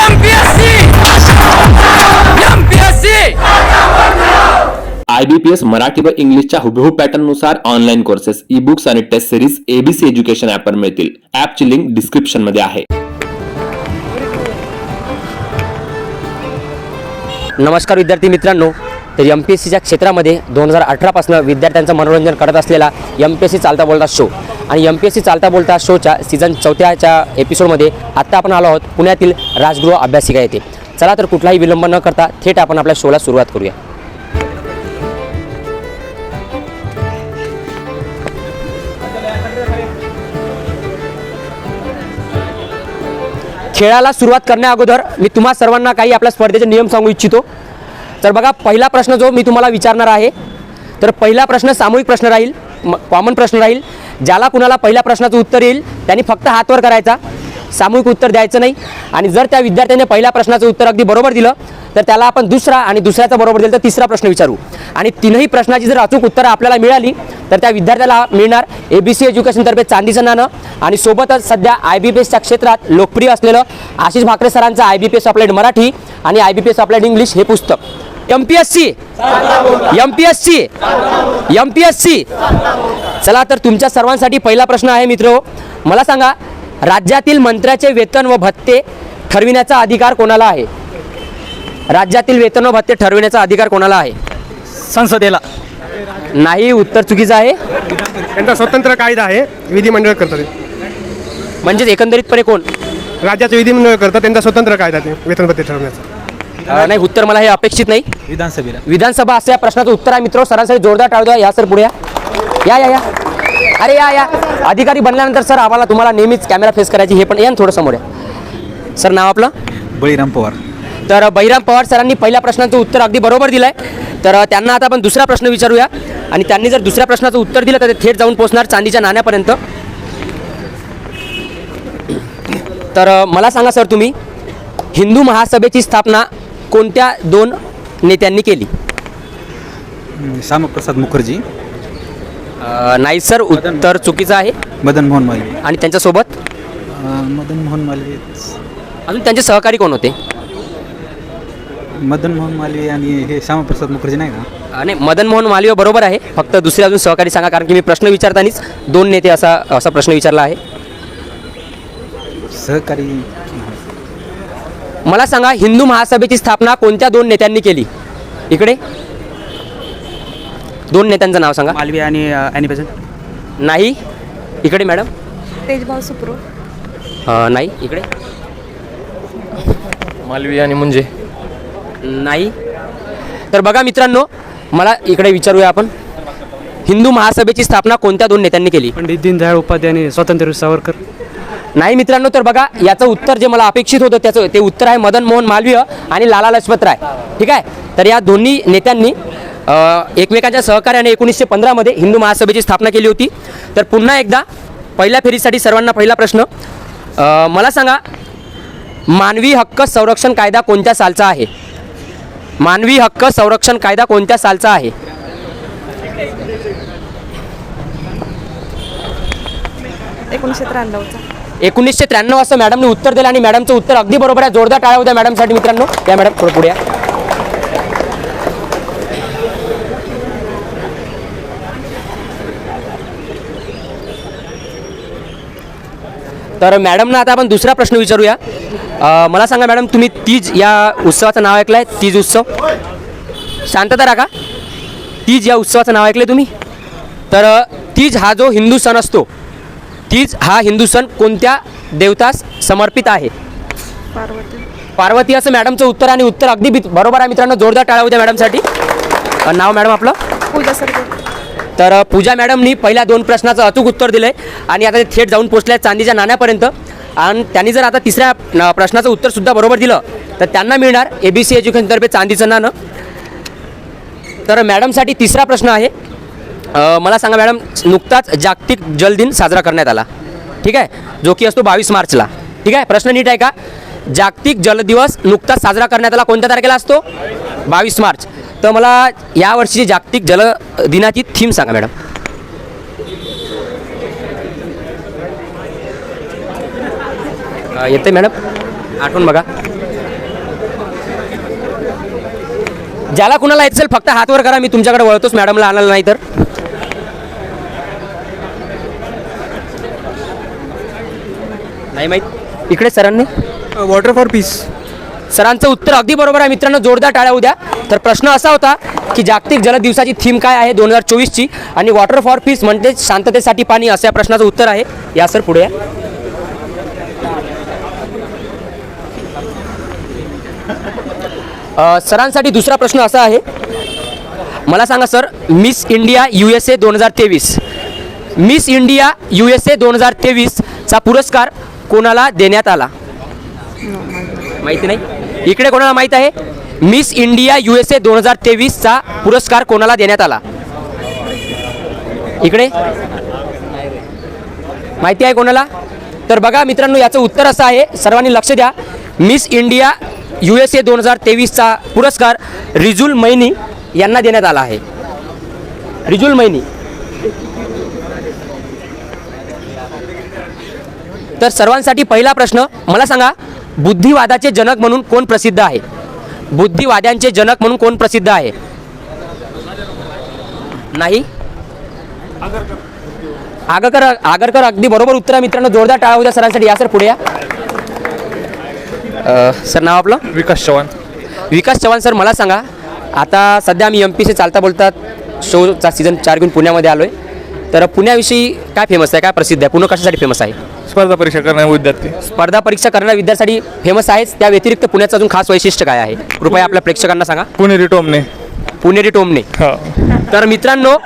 MPSC MPSC I B P S Marathi व इंग्लिशच्या हुबेहूब पॅटर्ननुसार ऑनलाईन कोर्सेस ई बुक्स आणि टेस्ट सिरीज एबीसी एज्युकेशन ॲपवर मिळतील. ॲपची लिंक डिस्क्रिप्शनमध्ये आहे. नमस्कार विद्यार्थी मित्रांनो. तर एम पी एस सीच्या क्षेत्रामध्ये दोन हजार अठरापासून विद्यार्थ्यांचं मनोरंजन करत असलेला एम पी एस सी चालता बोलता शो आणि एम पी एस सी चालता बोलता शोच्या सीझन चौथ्याच्या एपिसोडमध्ये आत्ता आपण आलो आहोत पुण्यातील राजगृह अभ्यासिका येथे. चला तर कुठलाही विलंब न करता थेट आपण आपल्या शोला सुरुवात करूया. खेळाला सुरुवात करण्या अगोदर मी तुम्हा सर्वांना काही आपल्या स्पर्धेचे नियम सांगू इच्छितो. तर बघा पहिला प्रश्न जो मी तुम्हाला विचारणार आहे तर पहिला प्रश्न सामूहिक प्रश्न राहील कॉमन प्रश्न राहील ज्याला कुणाला पहिल्या प्रश्नाचं उत्तर येईल त्यांनी फक्त हातवर करायचा सामूहिक उत्तर द्यायचं नाही. आणि जर त्या विद्यार्थ्याने पहिल्या प्रश्नाचं उत्तर अगदी बरोबर दिलं तर त्याला आपण दुसरा आणि दुसऱ्याचं बरोबर दिलं तर तिसरा प्रश्न विचारू. आणि तीनही प्रश्नाची जर अचूक उत्तरं आपल्याला मिळाली तर त्या विद्यार्थ्याला मिळणार ए बी सी एज्युकेशनतर्फे चांदीचं नाणं आणि सोबतच सध्या आय बी पी एसच्या क्षेत्रात लोकप्रिय असलेलं आशिष भाकरे सरांचं I B P S applied Marathi आणि I B P S applied English हे पुस्तक. M P S C M P S C M P S C चला तर तुमच्या सर्वांसाठी पहिला प्रश्न आहे मित्र. मला सांगा राज्यातील मंत्र्याचे वेतन व भत्ते ठरविण्याचा अधिकार कोणाला आहे? राज्यातील वेतन व भत्ते ठरविण्याचा अधिकार कोणाला आहे? संसदेला. नाही उत्तर चुकीचं आहे. त्यांचा स्वतंत्र कायदा आहे विधिमंडळ करतात. म्हणजेच एकंदरीतपणे कोण? राज्याचे विधिमंडळ करतात त्यांचा स्वतंत्र कायदा ते वेतनपत्ते ठरवण्याचा. अं, नाही उत्तर मला हे अपेक्षित नाही. विधानसभेला. विधानसभा असं या प्रश्नाचं उत्तर आहे मित्र. सरांसाठी जोरदार टाळू द्या. या सर पुढे या. या या या. अरे या या. अधिकारी बनल्यानंतर सर आम्हाला तुम्हाला नेहमीच कॅमेरा फेस करायची हे पण या ना थोडं समोर या. सर नाव आपलं? बळीराम पवार. तर बहिराम पवार सरांनी पहिल्या प्रश्नाचं उत्तर अगदी बरोबर दिलं आहे तर त्यांना आता आपण दुसरा प्रश्न विचारूया. आणि त्यांनी जर दुसऱ्या प्रश्नाचं उत्तर दिलं तर ते थेट जाऊन पोहोचणार चांदीच्या नाण्यापर्यंत. तर मला सांगा सर तुम्ही हिंदू महासभेची स्थापना कोणत्या दोन नेत्यांनी केली? श्यामप्रसाद मुखर्जी. अ, नाही सर उत्तर चुकीचं आहे. मदन मोहन मालवीय आणि त्यांच्यासोबत? अं, मदन मोहन मालवीय अजून त्यांचे सहकारी कोण होते? मदन मोहन मालवीय आणि हे श्यामप्रसाद मुखर्जी नाही का? आणि मदन मोहन मालवीय बरोबर आहे. फक्त दुसरे अजून सहकारी सांगा कारण की मी प्रश्न विचारतानीच दोन नेते असा असा प्रश्न विचारला आहे. सहकारी मला सांगा हिंदू महासभेची स्थापना कोणत्या दोन नेत्यांनी केली? इकडे. दोन नेत्यांचं नाव सांगा. मालवी आणि अॅनी बेझंट नाही. इकडे मॅडम. तेजभाव सुप्रो. नाही. इकडे. मालवी आणि मुंजे. नाही. तर बघा मित्रांनो मला इकडे विचारूया आपण. हिंदू महासभेची स्थापना कोणत्या दोन नेत्यांनी केली? पंडित दीनदयाळ उपाध्याय आणि स्वातंत्र्य सावरकर. नाही मित्रांनो तर बघा याचं उत्तर जे मला अपेक्षित होतं त्याचं ते उत्तर आहे मदन मोहन मालवीय आणि लाला लजपत राय ठीक आहे? तर या दोन्ही नेत्यांनी एकमेकांच्या सहकार्याने एकोणीसशे पंधरामध्ये हिंदू महासभेची स्थापना केली होती. तर पुन्हा एकदा पहिल्या फेरीसाठी सर्वांना पहिला प्रश्न. मला सांगा मानवी हक्क संरक्षण कायदा कोणत्या सालचा आहे? मानवी हक्क संरक्षण कायदा कोणत्या सालचा आहे? एकोणीसशे त्र्याण्णवचा. एकोणीसशे त्र्याण्णव असं मॅडमने उत्तर दिलं आणि मॅडमचं उत्तर अगदी बरोबर आहे. जोरदार टाळ्या होत्या मॅडमसाठी मित्रांनो. या मॅडम थोडं पुढे या. तर मॅडमना आता आपण दुसरा प्रश्न विचारूया. मला सांगा मॅडम तुम्ही तीज या उत्सवाचं नाव ऐकलं आहे तीज उत्सव? शांतता राखा. तीज या उत्सवाचं नाव ऐकलं तुम्ही? तर तीज हा जो हिंदू सण असतो तीज हा हिंदू सण कोणत्या देवतास समर्पित आहे? पार्वती. पार्वती असं मॅडमचं उत्तर आणि उत्तर अगदी बरोबर आहे मित्रांनो जोरदार टाळ्या होत्या मॅडमसाठी. नाव मॅडम आपलं? पूजा सरगर तर पूजा मॅडमनी पहिल्या दोन प्रश्नाचं अचूक उत्तर दिलं आहे आणि आता ते थेट जाऊन पोचले आहेत चांदीच्या नाण्यापर्यंत. आणि त्यांनी जर आता तिसऱ्या प्रश्नाचं उत्तरसुद्धा बरोबर दिलं तर त्यांना मिळणार ए बी सी एज्युकेशनतर्फे चांदीचं नाणं. तर मॅडमसाठी तिसरा प्रश्न आहे मला सांगा मॅडम नुकताच जागतिक जल दिन साजरा करण्यात आला. ठीक आहे? जो की असतो बावीस मार्चला. ठीक आहे? प्रश्न नीट आहे का जागतिक जल दिवस नुकताच साजरा करण्यात आला. कोणत्या तारखेला असतो? बावीस मार्च. तर मला यावर्षीची जागतिक जल दिनाची थीम सांगा मॅडम. येते मॅडम? आठवण बघा. ज्याला कुणाला येत असेल फक्त हातवर करा. मी तुमच्याकडे वळतोच मॅडमला आणायला नाही तर. नाही माहीत. इकडे सरांनी. वॉटर फॉर पीस सरांचं उत्तर अगदी बरोबर आहे. मित्रांनो जोरदार टाळ्या उद्या. तर प्रश्न असा होता की जागतिक जल दिवसाची थीम काय आहे दोन हजार चोवीसची? आणि वॉटर फॉर पीस म्हणजे शांततेसाठी पाणी असं या प्रश्नाचं उत्तर आहे. या सर पुढे या. सरांसाठी दुसरा प्रश्न असा आहे. मला सांगा sir Miss India U S A दोन हजार तेवीस. Miss India U S A दोन हजार तेवीसचा पुरस्कार कोणाला देण्यात आला? माहिती नाही? इकडे कोणाला माहीत आहे? Miss India U S A दोन हजार तेवीसचा पुरस्कार कोणाला देण्यात आला? इकडे. माहिती आहे कोणाला? तर बघा मित्रांनो याचं उत्तर असं आहे. सर्वांनी लक्ष द्या. Miss India U S A दोन हजार तेवीसचा पुरस्कार रिजुल मैनी यांना देण्यात आला आहे. रिजुल मैनी. तर सर्वांसाठी पहिला प्रश्न मला सांगा बुद्धिवादाचे जनक म्हणून कोण प्रसिद्ध आहे? बुद्धिवाद्यांचे जनक म्हणून कोण प्रसिद्ध आहे? नाही? आगरकर. आगरकर अगदी बरोबर उत्तर मित्रांनो. जोरदार टाळा उद्या सरांसाठी. या सर पुढे या. अ, सर नाव आपलं? विकास चव्हाण. विकास चव्हाण सर मला सांगा आता सध्या आम्ही एम पी सी चालता बोलतात शोचा सीझन चार घेऊन पुण्यामध्ये आलो आहे तर पुण्याविषयी काय फेमस आहे? काय प्रसिद्ध आहे? पुणे कशासाठी फेमस आहे? स्पर्धा परीक्षा करणारे विद्यार्थी. स्पर्धा परीक्षा करणाऱ्या विद्यार्थ्यांसाठी फेमस आहेच. त्या व्यतिरिक्त पुण्याचं अजून खास वैशिष्ट्य काय आहे? कृपया आपल्या प्रेक्षकांना सांगा. पुणेरी टोमने पुणेरी टोमणे. तर मित्रांनो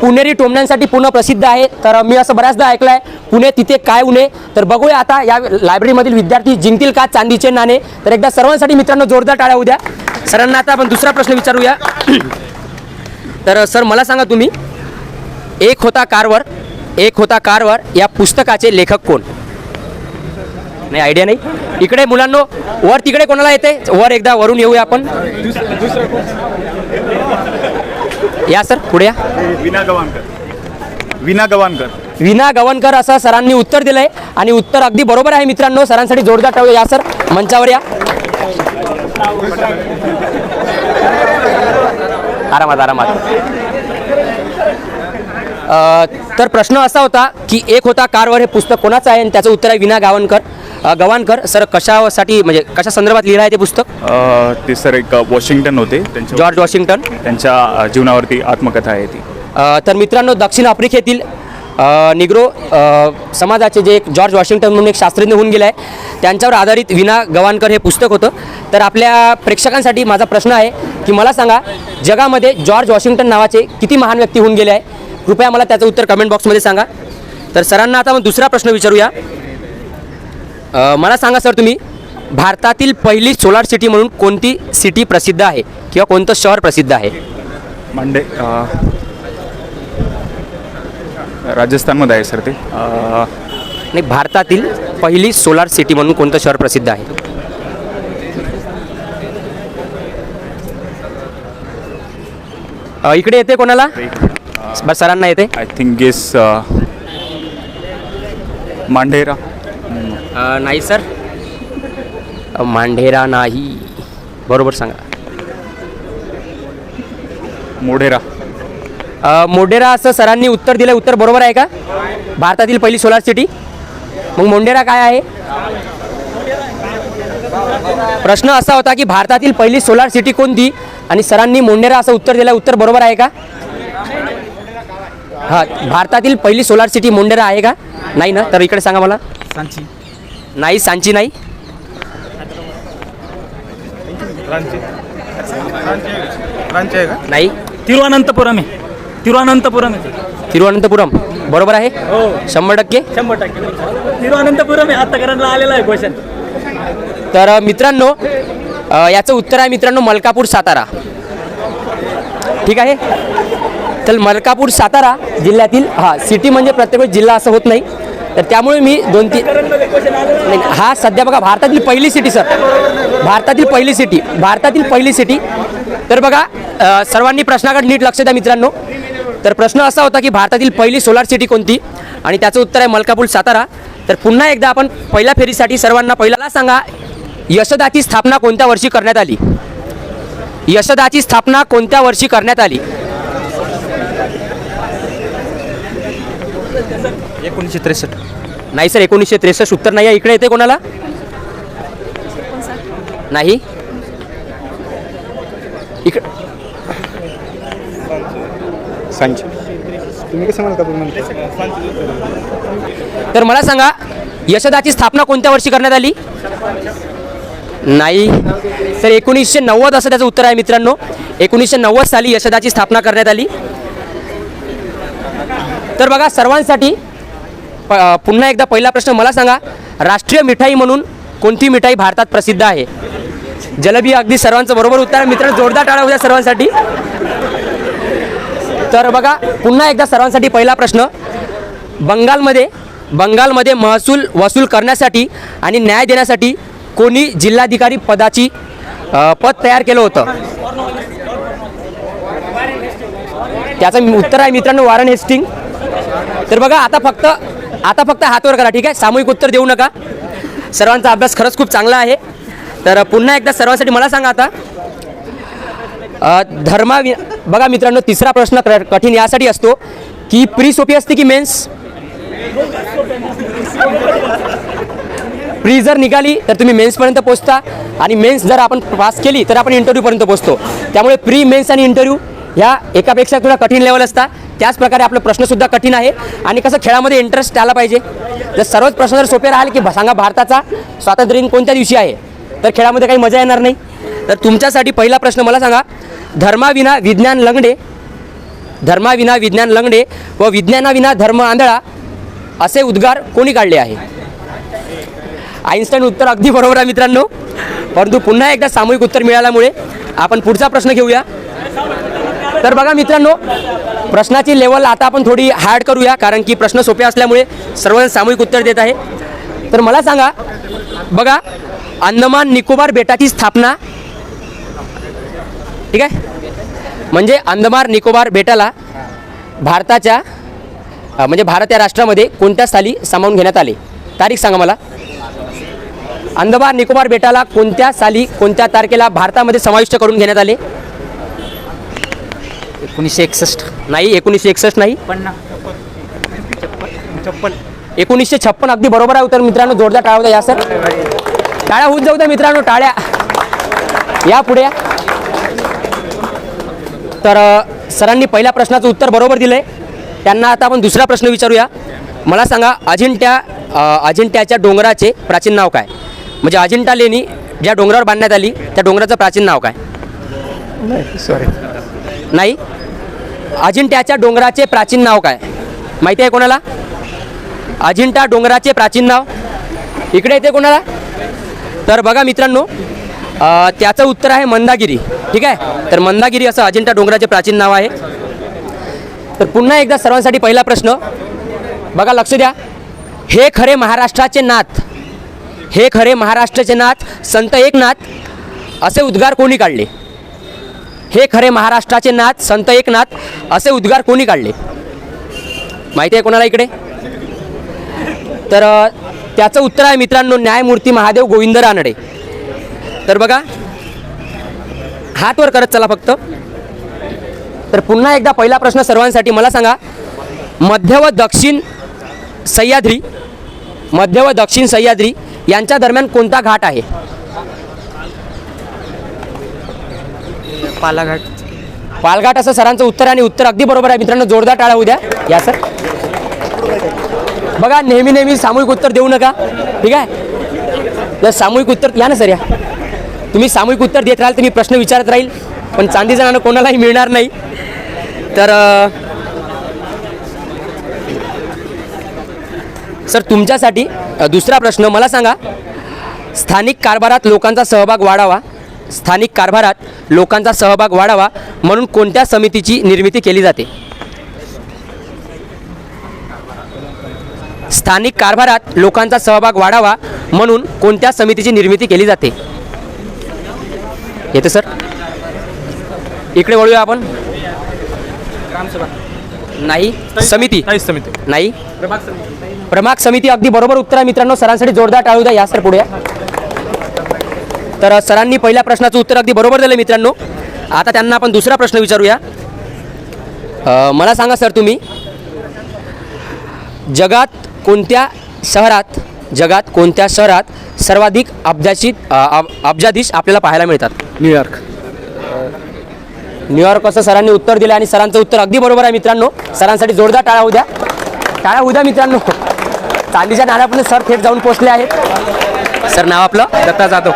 पुणेरी टोमण्यांसाठी पुणे प्रसिद्ध आहे. तर मी असं बऱ्याचदा ऐकलं आहे पुणे तिथे काय उणे तर बघूया आता या लायब्ररीमधील विद्यार्थी जिंकतील का चांदीचे नाणे? तर एकदा सर्वांसाठी मित्रांनो जोरदार टाळ्या उद्या. सरांना आता आपण दुसरा प्रश्न विचारूया. तर सर मला सांगा तुम्ही एक होता कारवर एक होता कारवर या पुस्तकाचे लेखक कोण? नाही आयडिया नाही. इकडे मुलांनो वर तिकडे कोणाला येते? वर एकदा वरून येऊया आपण. या सर पुढे या. विना गवाणकर. विना गवाणकर. विना गवणकर असं सरांनी उत्तर दिलंय आणि उत्तर अगदी बरोबर आहे मित्रांनो. सरांसाठी जोरदार टाळू या सर. मंचावर या. आरामात आरामात. तर प्रश्न असा होता की एक होता कारवर हे पुस्तक कोणाचं आहे? आणि त्याचं उत्तर आहे विना गावणकर. अ, गवाणकर सर कशासाठी म्हणजे कशा संदर्भात लिहिलं आहे ते पुस्तक? ते सर एक वॉशिंग्टन होते. George Washington. त्यांच्या जीवनावरती आत्मकथा आहे ती. तर मित्रांनो दक्षिण आफ्रिकेतील निग्रो समाजाचे जे एक जॉर्ज वॉशिंग्टन म्हणून एक शास्त्रज्ञ होऊन गेला आहे त्यांच्यावर आधारित विना गवाणकर हे पुस्तक होतं. तर आपल्या प्रेक्षकांसाठी माझा प्रश्न आहे की मला सांगा जगामध्ये जॉर्ज वॉशिंग्टन नावाचे किती महान व्यक्ती होऊन गेले आहे? कृपया मला त्याचं उत्तर कमेंट बॉक्समध्ये सांगा. तर सरांना आता मग दुसरा प्रश्न विचारूया. मला सांगा सर तुम्ही भारतातील पहिली सोलार सिटी म्हणून कोणती सिटी प्रसिद्ध आहे? किंवा कोणतं शहर प्रसिद्ध आहे? मांडे राजस्थानमध्ये आहे सर ते. नाही भारतातील पहिली सोलार सिटी म्हणून कोणतं शहर प्रसिद्ध आहे? इकडे येते कोणाला? बस सरांना येते. I think guess Mandhera. नाही सर. मांढेरा नाही. बरोबर सांगा. मोढेरा. अ, मोढेरा असं सरांनी उत्तर दिलं उत्तर बरोबर आहे का? भारतातील पहिली सोलार सिटी. मग मोंढेरा काय आहे? प्रश्न असा होता की भारतातील पहिली सोलार सिटी कोणती? आणि सरांनी मोंढेरा असं उत्तर दिलं उत्तर बरोबर आहे का? हा भारतातील पहिली सोलार सिटी मोंढेरा आहे का? नाही ना? तर इकडे सांगा मला. सांची. नाही सांची नाही? रांची. आहे का? नाही. तिरुअनंतपुरम आहे. तिरुअनंतपुरम आहे. तिरुवनंतपुरम बरोबर आहे? शंभर टक्के? शंभर टक्के. तिरुअनंतपुरम आहे. आता करायला आलेला आहे क्वेश्चन तर मित्रांनो अ, याचं उत्तर आहे मित्रांनो मलकापूर सातारा. ठीक आहे? तर मलकापूर सातारा जिल्ह्यातील हा सिटी म्हणजे प्रत्येक वेळेस जिल्हा असं होत नाही. तर त्यामुळे मी दोन तीन नाही हा सध्या बघा भारतातील पहिली सिटी सर भारतातील पहिली सिटी भारतातील पहिली सिटी तर बघा सर्वांनी प्रश्नाकडे नीट लक्ष द्या मित्रांनो. तर प्रश्न असा होता की भारतातील पहिली सोलार सिटी कोणती? आणि त्याचं उत्तर आहे मलकापूर सातारा. तर पुन्हा एकदा आपण पहिल्या फेरीसाठी सर्वांना पहिल्याला सांगा यशदाची स्थापना कोणत्या वर्षी करण्यात आली? यशदाची स्थापना कोणत्या वर्षी करण्यात आली? एकोणीसशे त्रेसष्ट. नाही सर एकोणीसशे त्रेसष्ट उत्तर नाही आहे. इकडे येते कोणाला? नाही? इकडे सांची तर मला सांगा यशदाची स्थापना कोणत्या वर्षी करण्यात आली? नाही. तर एकोणीसशे नव्वद असं त्याचं उत्तर आहे मित्रांनो. एकोणीसशे नव्वद साली यशदाची स्थापना करण्यात आली. तर बघा सर्वांसाठी प पुन्हा एकदा पहिला प्रश्न मला सांगा. राष्ट्रीय मिठाई म्हणून कोणती मिठाई भारतात प्रसिद्ध आहे? जलबी अगदी सर्वांचं बरोबर उत्तर आहे. मित्रांनो जोरदार टाळा होत्या सर्वांसाठी. तर बघा पुन्हा एकदा सर्वांसाठी पहिला प्रश्न. बंगालमध्ये बंगालमध्ये महसूल वसूल करण्यासाठी आणि न्याय देण्यासाठी कोणी जिल्हाधिकारी पदाची पद तयार केलं होतं? त्याचं उत्तर आहे मित्रांनो वारन हेस्टिंग. तर बघा आता फक्त आता फक्त हातवर करा ठीक आहे? सामूहिक उत्तर देऊ नका. सर्वांचा अभ्यास खरंच खूप चांगला आहे. तर पुन्हा एकदा सर्वांसाठी मला सांगा आता. धर्मा बघा मित्रांनो तिसरा प्रश्न क- कठीण यासाठी असतो की प्री सोपी असते की मेन्स? प्री जर निघाली तर तुम्ही मेन्सपर्यंत पोहोचता आणि मेन्स जर आपण पास केली तर आपण इंटरव्ह्यूपर्यंत पोहोचतो त्यामुळे प्री मेन्स आणि इंटरव्ह्यू ह्या एकापेक्षा थोडा कठीण लेवल असता. त्याचप्रकारे आपलं प्रश्नसुद्धा कठीण आहे. आणि कसं खेळामध्ये इंटरेस्ट आला पाहिजे. जर सर्वच प्रश्न जर सोपे राहिले की सांगा भारताचा स्वातंत्र्य दिन कोणत्या दिवशी आहे? तर खेळामध्ये काही मजा येणार नाही. तर तुमच्यासाठी पहिला प्रश्न मला सांगा. धर्माविना विज्ञान लंगडे धर्माविना विज्ञान लंगडे व विज्ञानाविना धर्म आंधळा असे उद्गार कोणी काढले आहे? आईन्स्टाईन उत्तर अगदी बरोबर आहे मित्रांनो. परंतु पुन्हा एकदा सामूहिक उत्तर मिळाल्यामुळे आपण पुढचा प्रश्न घेऊया. तर बघा मित्रांनो प्रश्नाची लेवल आता आपण थोडी हार्ड करूया कारण की प्रश्न सोपे असल्यामुळे सर्वजण सामूहिक उत्तर देत आहे. तर मला सांगा बघा अंदमान निकोबार बेटाची स्थापना ठीक आहे? म्हणजे अंदमान निकोबार बेटाला भारताच्या म्हणजे भारत या राष्ट्रामध्ये कोणत्या साली सामावून घेण्यात आले? तारीख सांगा मला. अंदमान निकोबार बेटाला कोणत्या साली कोणत्या तारखेला भारतामध्ये समाविष्ट करून घेण्यात आले? एकोणीसशे एकसष्ट. नाही एकोणीसशे एकसष्ट नाही. एकोणीसशे छप्पन अगदी बरोबर आहे उत्तर. मित्रांनो जोरदार टाळा होता या सर. टाळ्या होऊन जाऊ द्या मित्रांनो टाळ्या. या पुढे. या. तर सरांनी पहिल्या प्रश्नाचं उत्तर बरोबर दिलंय. त्यांना आता आपण दुसरा प्रश्न विचारूया. मला सांगा अजिंठ्या अजिंठ्याच्या डोंगराचे प्राचीन नाव काय? म्हणजे अजिंठा लेणी ज्या डोंगरावर बांधण्यात आली त्या डोंगराचं प्राचीन नाव काय? सॉरी नाही? अजिंठ्याच्या डोंगराचे प्राचीन नाव काय? माहिती आहे कोणाला? अजिंठा डोंगराचे प्राचीन नाव? इकडे येते कोणाला? तर बघा मित्रांनो त्याचं उत्तर आहे मंदागिरी. ठीक आहे? तर मंदागिरी असं अजिंठा डोंगराचे प्राचीन नाव आहे. तर पुन्हा एकदा सर्वांसाठी पहिला प्रश्न. बघा लक्ष द्या. हे खरे महाराष्ट्राचे नाथ हे खरे महाराष्ट्राचे नाथ संत एकनाथ असे उद्गार कोणी काढले? हे खरे महाराष्ट्राचे नाथ संत एकनाथ असे उद्गार कोणी काढले? माहिती आहे कोणाला इकडे? तर त्याचं उत्तर आहे मित्रांनो न्यायमूर्ती महादेव गोविंद रानडे. तर बघा हात वर करत चला फक्त. तर पुन्हा एकदा पहिला प्रश्न सर्वांसाठी मला सांगा मध्य व दक्षिण सह्याद्री मध्य व दक्षिण सह्याद्री यांच्या दरम्यान कोणता घाट आहे? पालाघाट. पालघाट असं सरांचं उत्तर आणि उत्तर अगदी बरोबर आहे. मित्रांनो जोरदार टाळा उद्या या सर. बघा नेहमी नेहमी सामूहिक उत्तर देऊ नका. ठीक आहे? जर सामूहिक उत्तर या ना सर या. तुम्ही सामूहिक उत्तर देत राहाल तर मी प्रश्न विचारत राहील. पण चांदीचं नाणं कोणालाही मिळणार नाही. तर सर तुमच्यासाठी दुसरा प्रश्न मला सांगा. स्थानिक कारभारात लोकांचा सहभाग वाढावा. स्थानिक कारभारात लोकांचा सहभाग वाढावा म्हणून कोणत्या समितीची निर्मिती केली जाते? स्थानिक कारभारात लोकांचा सहभाग वाढावा म्हणून कोणत्या समितीची निर्मिती केली जाते? येते सर. इकडे वळूया आपण. नाही समिती. समिती. नाही. प्रमाग समिती अगदी बरोबर उत्तर आहे मित्रांनो. सरांसाठी जोरदार टाळू द्या या सर पुढे या. तर सरांनी पहिल्या प्रश्नाचं उत्तर अगदी बरोबर दिलं मित्रांनो. आता त्यांना आपण दुसरा प्रश्न विचारूया. मला सांगा सर तुम्ही जगात कोणत्या शहरात जगात कोणत्या शहरात सर्वाधिक अब्जाशीत अब्जाधीश आपल्याला पाहायला मिळतात? न्यूयॉर्क न्यूयॉर्क असं सरांनी उत्तर दिलं आणि सरांचं उत्तर अगदी बरोबर आहे मित्रांनो. सरांसाठी जोरदार टाळा उद्या टाळा उद्या मित्रांनो. चांदीच्या नाण्यापर्यंत सर थेट जाऊन पोहोचले आहेत. सर नाव आपलं? Datta Jadhav.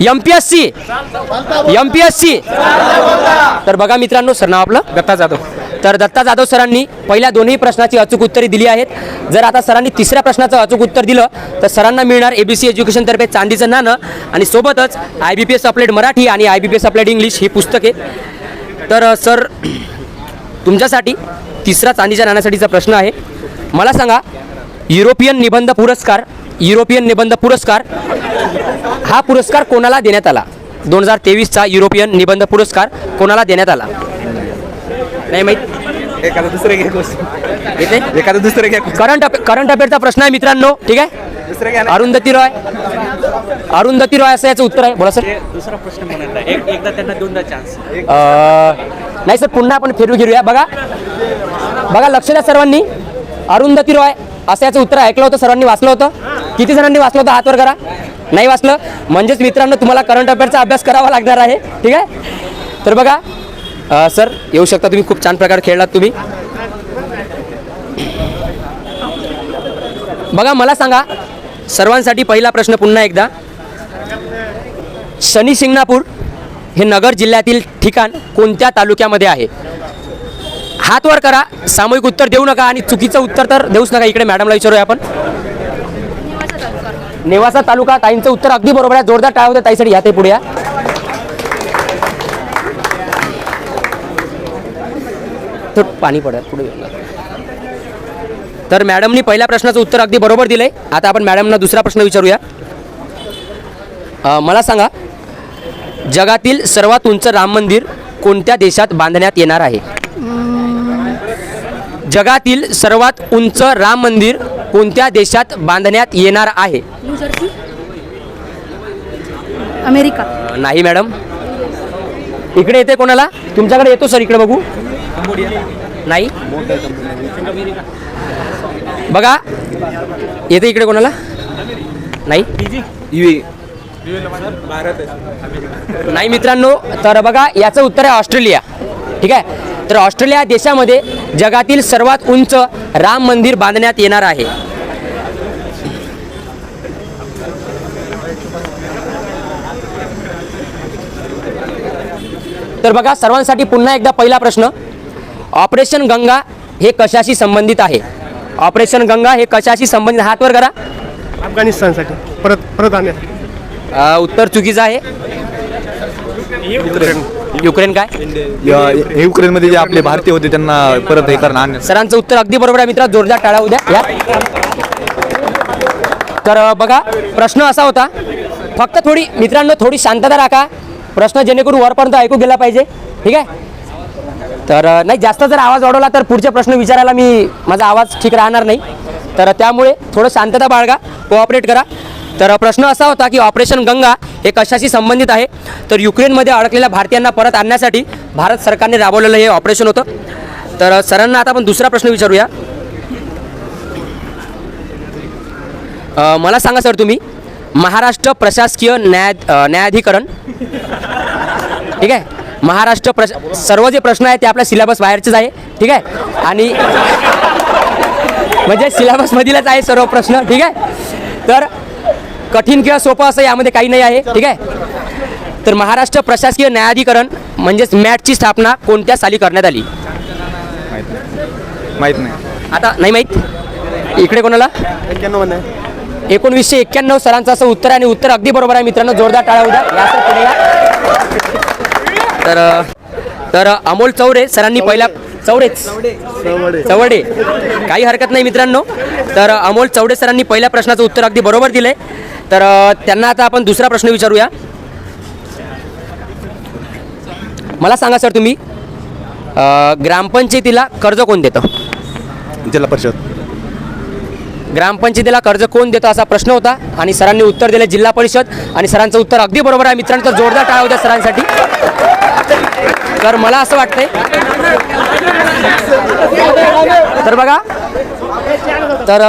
M P S C. M P S C. तर बघा मित्रांनो सर नाव आपलं? दत्ता जाधव. तर दत्ता जाधव सरांनी पहिल्या दोन्ही प्रश्नाची अचूक उत्तरे दिली आहेत. जर आता सरांनी तिसऱ्या प्रश्नाचं अचूक उत्तर दिलं तर सरांना मिळणार ए बी सी एज्युकेशनतर्फे चांदीचं नाणं. आणि सोबतच I B P S applied Marathi आणि I B P S applied English ही पुस्तके तर सर तुमच्यासाठी तिसरा चांदीच्या नाण्यासाठीचा प्रश्न आहे. मला सांगा युरोपियन निबंध पुरस्कार युरोपियन निबंध पुरस्कार. हा पुरस्कार कोणाला देण्यात आला? दोन हजार तेवीसचा युरोपियन निबंध पुरस्कार कोणाला देण्यात आला? नाही माहीत. एखादा दुसरं घ्या क्वेश्चन येते? एखादा दुसरं घ्या करंट अफे करंट अफेअरचा प्रश्न आहे मित्रांनो ठीक आहे? दुसरं घ्या अरुंधती रॉय. अरुंधती रॉय असं याचं उत्तर आहे. बोला सर दुसरा प्रश्न एकदा त्यांना दोनदा चान्स नाही सर पुन्हा आपण फिरू घेऊया. बघा. बघा लक्ष द्या सर्वांनी. अरुंधती रॉय असं याचं उत्तर ऐकलं होतं सर्वांनी वाचलं होतं. किती जणांनी वाचलं होतं? हात वर करा. नाही वाचलं? म्हणजेच मित्रांनो तुम्हाला करंट अफेअरचा अभ्यास करावा लागणार आहे. ठीक आहे? तर बघा सर येऊ शकता तुम्ही खूप छान प्रकारे खेळलात तुम्ही. बघा मला सांगा सर्वांसाठी पहिला प्रश्न पुन्हा एकदा. शनी शिंगणापूर हे नगर जिल्ह्यातील ठिकाण कोणत्या तालुक्यामध्ये आहे? हात वर करा सामूहिक उत्तर देऊ नका आणि चुकीचं उत्तर तर देऊच नका. इकडे मॅडमला विचारूया आपण. नेवासा तालुका ताईंचं उत्तर अगदी बरोबर आहे. जोरदार टाळ होते ताईसाठी. या ते पुढे या. पाणी पडत पुढे. तर मॅडमनी पहिल्या प्रश्नाचं उत्तर अगदी बरोबर दिलंय. आता आपण मॅडमना दुसरा प्रश्न विचारूया. मला सांगा जगातील सर्वात उंच राम मंदिर कोणत्या देशात बांधण्यात येणार आहे? जगातील सर्वात उंच राम मंदिर कोणत्या देशात बांधण्यात येणार आहे? अमेरिका. नाही मॅडम. इकडे येते कोणाला? तुमच्याकडे येतो सर इकडे बघू. नाही? बघा. येते इकडे कोणाला? नाही? नाही मित्रांनो तर बघा याचं उत्तर आहे ऑस्ट्रेलिया. ठीक आहे? तर ऑस्ट्रेलिया देशामध्ये जगातील सर्वात उंच राम मंदिर बांधण्यात येणार आहे. तर बघा सर्वांसाठी पुन्हा एकदा पहिला प्रश्न ऑपरेशन गंगा हे कशाशी संबंधित आहे? ऑपरेशन गंगा हे कशाशी संबंधित? हातवर करा. अफगाणिस्तानसाठी. परत परत आणण्यात अ, उत्तर चुकीचं आहे. युक्रेन काय? हे युक्रेनमध्ये जे आपले भारतीय होते त्यांना परत हे करणं आणण्यात सरांचं उत्तर अगदी बरोबर आहे मित्रा जोरदार टाळा उद्या या. तर अ, बघा प्रश्न असा होता फक्त थोडी मित्रांनो थोडी शांतता राखा. प्रश्न जेणेकरून वरपर्यंत ऐकू गेला पाहिजे. ठीक आहे? तर अ, नाही जास्त जर आवाज वाढवला तर पुढचे प्रश्न विचारायला मी माझा आवाज ठीक राहणार नाही. तर त्यामुळे थोडं शांतता बाळगा कोऑपरेट करा. तर प्रश्न असा होता की ऑपरेशन गंगा हे कशाशी संबंधित आहे? तर युक्रेनमध्ये अडकलेल्या भारतीयांना परत आणण्यासाठी भारत सरकारने राबवलेलं हे ऑपरेशन होतं. तर सरांना आता आपण दुसरा प्रश्न विचारूया. मला सांगा सर तुम्ही महाराष्ट्र प्रशासकीय न्याय न्यायाधिकरण ठीक आहे? महाराष्ट्र प्रश सर्व जे प्रश्न आहेत ते आपल्या सिलेबस बाहेरचेच आहे ठीक आहे? आणि म्हणजे सिलेबसमधीलच आहे सर्व प्रश्न ठीक आहे? तर कठीण किंवा सोपं असं यामध्ये काही नाही आहे ठीक आहे? तर महाराष्ट्र प्रशासकीय न्यायाधिकरण म्हणजेच मॅटची स्थापना कोणत्या साली करण्यात आली? माहीत नाही. आता नाही माहीत? इकडे कोणाला? एकोणवीसशे एक्क्याण्णव सरांचं असं उत्तर आणि उत्तर अगदी बरोबर आहे मित्रांनो जोरदार टाळा उद्या. तर तर अमोल चौरे सरांनी पहिल्या चौरेच चवडे काही हरकत नाही मित्रांनो. तर अमोल चौडे सरांनी पहिल्या प्रश्नाचं उत्तर अगदी बरोबर दिलंय. तर त्यांना आता आपण दुसरा प्रश्न विचारूया. मला सांगा सर तुम्ही ग्रामपंचायतीला कर्ज कोण देतं? जिल्हा परिषद. ग्रामपंचायतीला कर्ज कोण देतो असा प्रश्न होता आणि सरांनी उत्तर दिले जिल्हा परिषद आणि सरांचं उत्तर अगदी बरोबर आहे. मित्रांनो तर जोरदार टाळा होत्या सरांसाठी. तर मला असं वाटतंय तर बघा तर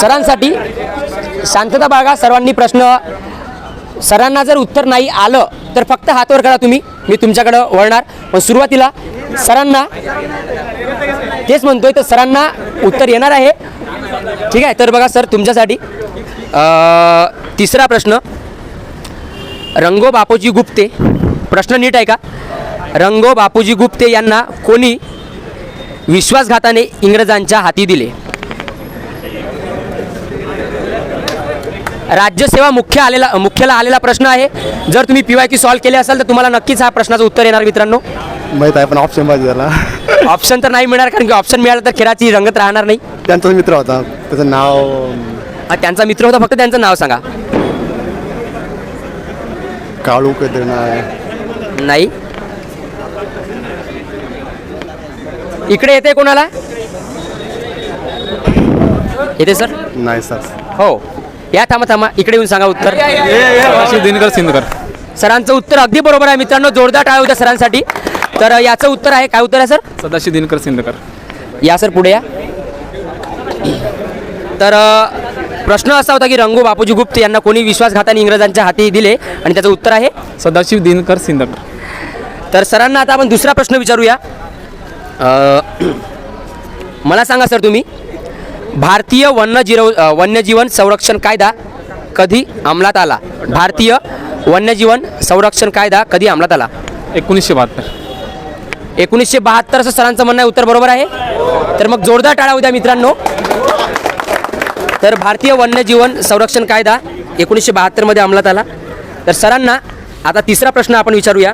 सरांसाठी शांतता बाळगा सर्वांनी प्रश्न सरांना जर उत्तर नाही आलं तर फक्त हातवर करा तुम्ही. मी तुमच्याकडं वळणार. पण सुरुवातीला सरांना तेच म्हणतोय तर सरांना उत्तर येणार आहे. ठीक आहे? तर बघा सर तुमच्यासाठी तिसरा प्रश्न. रंगो बापूजी गुप्ते. प्रश्न नीट आहे का रंगो बापूजी गुप्ते यांना कोणी विश्वासघाताने इंग्रजांच्या हाती दिले? राज्यसेवा मुख्य आलेला मुख्याला आलेला प्रश्न आहे. जर तुम्ही पी वाय क्यू सॉल्व्ह केले असाल तर तुम्हाला नक्कीच हा प्रश्नाचं उत्तर येणार मित्रांनो. माहीत आहे पण ऑप्शन पाहिजे त्याला. ऑप्शन तर नाही मिळणार कारण की ऑप्शन मिळालं तर खेळाची रंगत राहणार नाही. त्यांचाच मित्र होता. त्याचं नाव हा, त्यांचा मित्र होता फक्त त्यांचं नाव सांगा. काळू काहीतरी नाव आहे नाही. इकडे येते कोणाला? येते सर? नाही सर. हो. या थांबा थांबा. इकडे येऊन सांगा उत्तर. दिनकर सिंदकर सरांचं उत्तर अगदी बरोबर आहे मित्रांनो जोरदार टाळ्या होत्या सरांसाठी. तर याचं उत्तर आहे. काय उत्तर आहे सर? सदाशिव दिनकर सिंदकर या सर पुढे या. तर प्रश्न असा होता की रंगू बापूजी गुप्त यांना कोणी विश्वासघाताने इंग्रजांच्या हाती दिले? आणि त्याचं उत्तर आहे? सदाशिव दिनकर सिंदकर तर सरांना आता आपण दुसरा प्रश्न विचारूया. अ, मला सांगा सर तुम्ही. भारतीय वन्यजीव वन्यजीवन संरक्षण कायदा कधी अंमलात आला? भारतीय वन्यजीवन संरक्षण कायदा कधी अंमलात आला? एकोणीसशे बहात्तर. एकोणीसशे बहात्तर असं सरांचं म्हणणं आहे उत्तर बरोबर आहे. तर मग जोरदार टाळा उद्या मित्रांनो. तर भारतीय वन्यजीवन संरक्षण कायदा एकोणीसशे बहात्तरमध्ये अंमलात आला. तर सरांना आता तिसरा प्रश्न आपण विचारूया.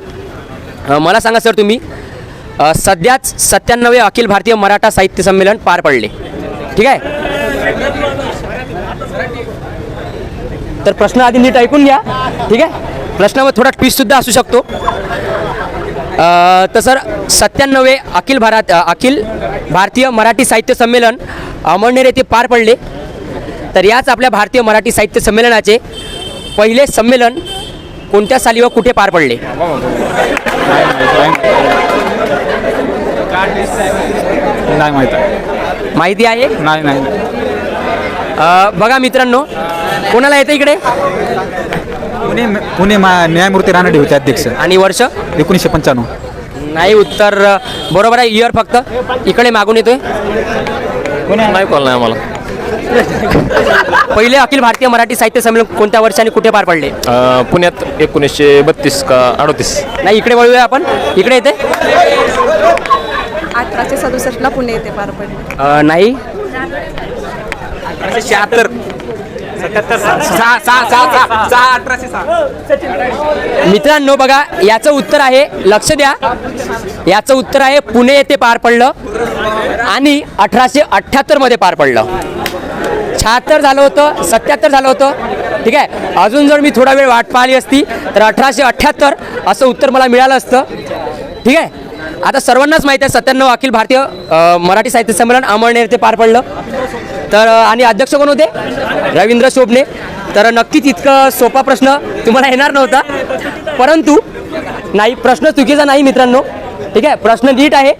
मला सांगा सर तुम्ही सध्याच सत्त्याण्णवे अखिल भारतीय मराठा साहित्य संमेलन पार पडले. ठीक आहे? तर प्रश्न आधी नीट ऐकून घ्या. ठीक आहे? प्रश्नामध्ये थोडा ट्विस्टसुद्धा असू शकतो. तर सर सत्त्याण्णवे अखिल भारत अखिल भारतीय मराठी साहित्य संमेलन अमळनेर येथे पार पडले. तर याच आपल्या भारतीय मराठी साहित्य संमेलनाचे पहिले संमेलन कोणत्या साली व कुठे पार पडले? नाही माहिती? माहिती आहे? नाही नाही. अ, बघा मित्रांनो कोणाला येतं इकडे? पुणे पुणे मा न्यायमूर्ती रानडे होते अध्यक्ष. आणि वर्ष? एकोणीसशे पंच्याण्णव. नाही उत्तर बरोबर आहे इयर फक्त. इकडे मागून येतोय. नाही कॉल नाही आम्हाला. पहिले अखिल भारतीय मराठी साहित्य संमेलन कोणत्या वर्षाने कुठे पार पडले? पुण्यात एकोणीसशे बत्तीस का अडतीस. नाही इकडे वळूया आपण. इकडे येते. अठराशे सदुसष्टला पुणे येथे पार पडले. अ, नाही. शहात्तर. मित्रांनो बघा याचं उत्तर आहे लक्ष द्या. याचं उत्तर आहे पुणे येथे पार पडलं आणि अठराशे अठ्ठ्याहत्तरमध्ये पार पडलं. शहात्तर झालं होतं सत्याहत्तर झालं होतं. ठीक आहे? अजून जर मी थोडा वेळ वाट पाहिली असती तर अठराशे अठ्ठ्याहत्तर असं उत्तर मला मिळालं असतं. ठीक आहे? आता सर्वांनाच माहीत आहे सत्त्याण्णव अखिल भारतीय मराठी साहित्य संमेलन अमळनेर ते पार पडलं. तर आणि अध्यक्ष कोण होते? रवींद्र शोभणे. तर नक्कीच इतकं सोपा प्रश्न तुम्हाला येणार नव्हता. परंतु नाही प्रश्न चुकीचा नाही मित्रांनो. ठीक आहे प्रश्न नीट आहे.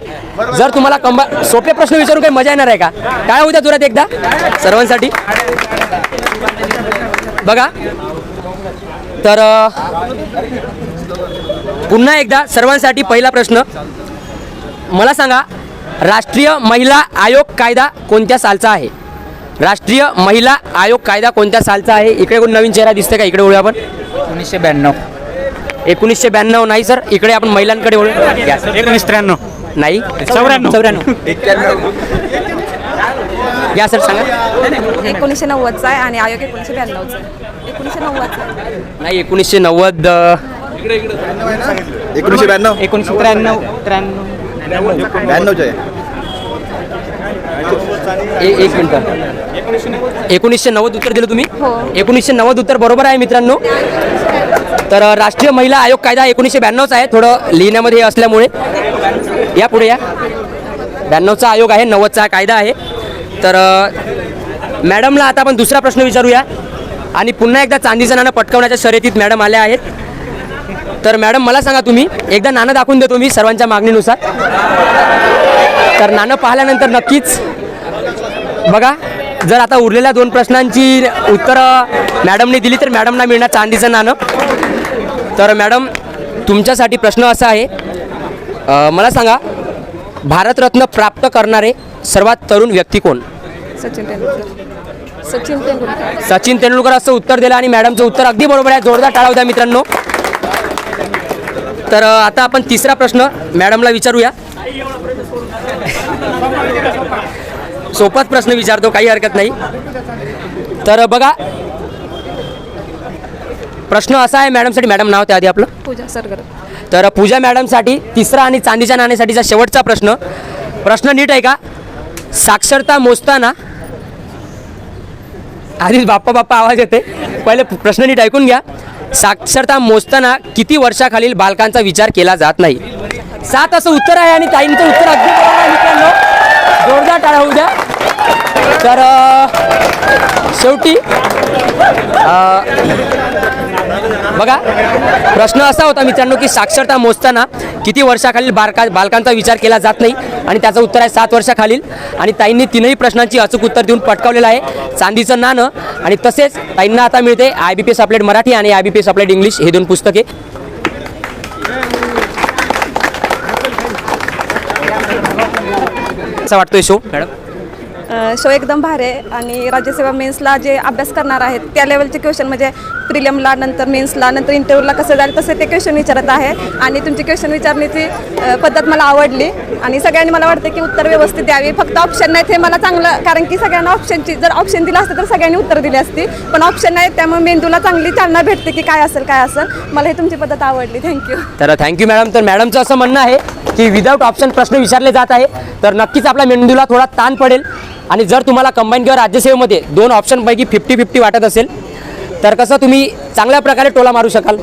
जर तुम्हाला कंबा सोपे प्रश्न विचारून काही मजा येणार आहे का? काय होत्या जोरात एकदा सर्वांसाठी. बघा. तर पुन्हा एकदा सर्वांसाठी पहिला प्रश्न. मला सांगा राष्ट्रीय महिला आयोग कायदा कोणत्या सालचा आहे? राष्ट्रीय महिला आयोग कायदा कोणत्या सालचा आहे? इकडे कोण नवीन चेहरा दिसते का? इकडे वळूया आपण. एकोणीसशे ब्याण्णव. एकोणीसशे ब्याण्णव नाही सर. इकडे आपण महिलांकडे सर. एकोणीस त्र्याण्णव नाही? चौऱ्याण्णव. चौऱ्याण्णव. या सर सांगा. एकोणीसशे नव्वदचा आहे आणि आयोग एकोणीसशे ब्याण्णवचा एकोणीसशे नव्वदचा नाही एकोणीसशे नव्वद एकोणीसशे ब्याण्णव. एकोणीसशे त्र्याण्णव. त्र्याण्णव. ब्याण्णवचे ए- एक मिनिट. एकोणीसशे नव्वद उत्तर दिलं तुम्ही? हो. एकोणीसशे नव्वद उत्तर बरोबर आहे मित्रांनो. तर राष्ट्रीय महिला आयोग कायदा एकोणीसशे ब्याण्णवचा आहे. थोडं लिहिण्यामध्ये असल्यामुळे. या पुढे या. ब्याण्णवचा आयोग आहे नव्वदचा कायदा आहे. तर मॅडमला आता आपण दुसरा प्रश्न विचारूया. आणि पुन्हा एकदा चांदीचं नाणं पटकवण्याच्या शर्यतीत मॅडम आल्या आहेत. तर मॅडम मला सांगा तुम्ही एकदा नाणं दाखवून देतो मी सर्वांच्या मागणीनुसार. तर नाणं पाहिल्यानंतर नक्कीच बघा जर आता उरलेल्या दोन प्रश्नांची उत्तरं मॅडमने दिली तर मॅडमना मिळणार चांदीचं नाणं. तर मॅडम तुमच्यासाठी प्रश्न असा आहे मला सांगा भारतरत्न प्राप्त करणारे सर्वात तरुण व्यक्ती कोण? सचिन तेंडुलकर. सचिन तेंडुलकर. सचिन तेंडुलकर असं उत्तर दिलं आणि मॅडमचं उत्तर अगदी बरोबर आहे. जोरदार टाळा द्या मित्रांनो. तर आता आपण तिसरा प्रश्न मॅडमला विचारूया. सोपाच प्रश्न विचारतो काही हरकत नाही. तर बघा. प्रश्न असा आहे मॅडमसाठी मॅडम नाव त्या आधी आपलं. पूजा सरगर तर पूजा मॅडमसाठी तिसरा आणि चांदीच्या नाण्यासाठीचा शेवटचा प्रश्न. प्रश्न नीट आहे का? साक्षरता मोजताना. आधीच बाप्पा बाप्पा आवाज येते पहिले प्रश्न नीट ऐकून घ्या. साक्षरता मोजताना किती वर्षाखालील बालकांचा विचार केला जात नाही. सात असं उत्तर आहे आणि ताईंचं उत्तर अगदी जोरदार टाळा होऊ द्या. तर शेवटी बघा प्रश्न असा होता मित्रांनो की साक्षरता मोजताना किती वर्षाखालील बालका बालकांचा विचार केला जात नाही आणि त्याचं उत्तर आहे सात वर्षाखालील. आणि ताईंनी तीनही प्रश्नांची अचूक उत्तर देऊन पटकावलेलं आहे. चांदीचं नाणं आणि तसेच ताईंना आता मिळते I B P S applied Marathi आणि I B P S applied English हे दोन पुस्तके. असा वाटतोय शो मॅडम. शो एकदम भारी आहे. आणि राज्यसेवा मेन्सला जे अभ्यास करणार आहेत त्या लेवलचे क्वेश्चन म्हणजे प्रिलियमला नंतर मेन्सला नंतर इंटरव्ह्यूला कसं जाईल तसं ते क्वेश्चन विचारत आहे. आणि तुमची क्वेश्चन विचारण्याची पद्धत मला आवडली. आणि सगळ्यांनी मला वाटतं की उत्तर व्यवस्थित द्यावी. फक्त ऑप्शन नाहीत हे मला चांगलं कारण की सगळ्यांना ऑप्शनची जर ऑप्शन दिलं असतं तर सगळ्यांनी उत्तर दिली असती. पण ऑप्शन नाही त्यामुळे मेंदूला चांगली चालना भेटते की काय असेल काय असेल. मला ही तुमची पद्धत आवडली. थँक्यू तर थँक्यू मॅडम तर मॅडमचं असं म्हणणं आहे की विदाऊट ऑप्शन प्रश्न विचारले जात आहे तर नक्कीच आपल्या मेंदूला थोडा ताण पडेल. आणि जर तुम्हाला कंबाईन किंवा राज्यसेवेमध्ये दोन ऑप्शनपैकी फिफ्टी फिफ्टी वाटत असेल तर कसं तुम्ही चांगल्या प्रकारे टोला मारू शकाल.